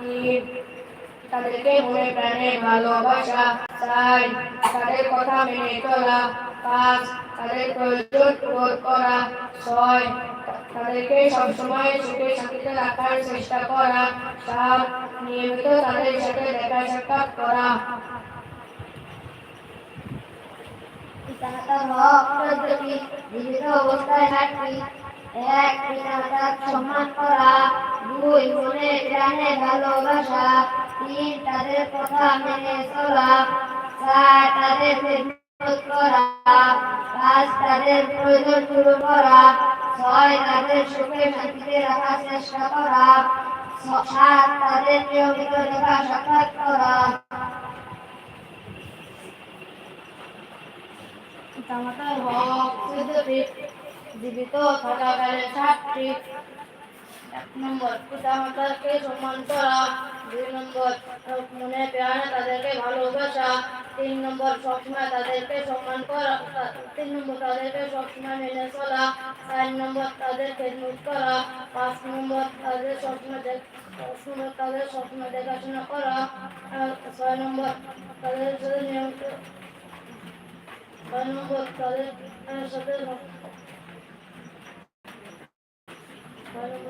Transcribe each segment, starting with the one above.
তিন তাদেরকে মনে প্রাণে ভালোবাসা চার তাদের কথা মেনে চলা পাঁচ তাদের প্রয়োজন পূরণ করা ছয়। তাদেরকে সবসময় সুখে শান্তিতে রাখার চেষ্টা করা সাত। নিয়মিত তাদের সাথে দেখা সাক্ষাৎ করা অবস্থায় থাকবি। এক পিতামাতার সম্মান করা, দুই মনে প্রাণে ভালোবাসা, তিন তাদের কথা মেনে চলা, চার তাদের করা, পাঁচ তাদের প্রয়োজন পূরণ করা, ছয় তাদের সুখে শান্তিতে রাখার চেষ্টা করা সাত তাদের নিয়মিত দেখা সাক্ষাৎ করা। পিতামাতার হক জীবিত থাকাকালীন সাতটি। এক নম্বর পিতামাতাকে সম্মান করা। দুই নম্বর মনে প্রাণে তাদেরকে ভালোবাসা তিন নম্বর, সবসময় তাদেরকে সম্মান করা। তিন নম্বর, তাদেরকে সবসময় মেনে চলা। চার নম্বর, তাদের খেদমত করা। পাঁচ নম্বর, তাদের দেখ- সবসময় তাদের সবসময় দেখাশোনা করা। ছয় নম্বর, তাদের সাথে নিয়মিত ছয় নম্বর তাদের সাথে ছয় নম্বর তাদের-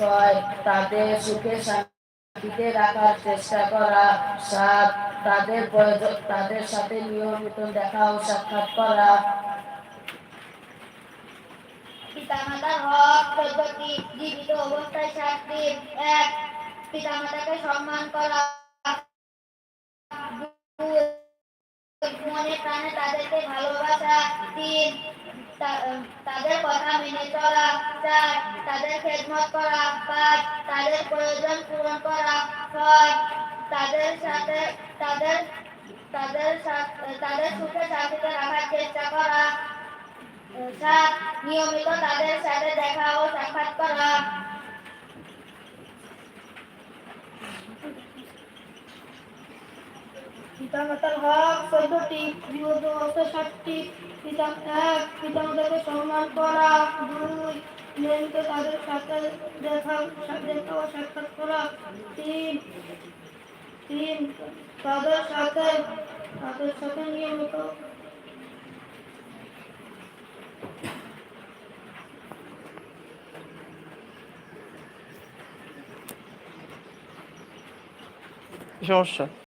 ছয় তাদের সুখে শান্তিতে রাখার চেষ্টা করা সাত তাদের তাদের সাথে নিয়মিত দেখা ও সাক্ষাৎ করা। পিতামাতার হক জীবিত অবস্থায় সাতটি এক, পিতামাতাকে সম্মান করা। মনে প্রাণে তাদেরকে ভালোবাসা, তিন তাদের কথা মেনে চলা চার তাদের খেদমত করা পাঁচ তাদের প্রয়োজন পূরণ করা ছয় তাদের সাথে, তাদের তাদের তাদের সুখে শান্তিতে রাখার চেষ্টা করা সাত নিয়মিত তাদের সাথে দেখা ও সাক্ষাৎ করা। পিতামাতার হক, চোদ্দটি পিতা এক, পিতামাতাকে সম্মান করা, দুই নিয়মিত তাদের সাথে দেখা দেখা ও সাক্ষাৎ করা, তিন তিন, তাদের সাথে তাদের সাথে নিয়মিত। সমস্যা?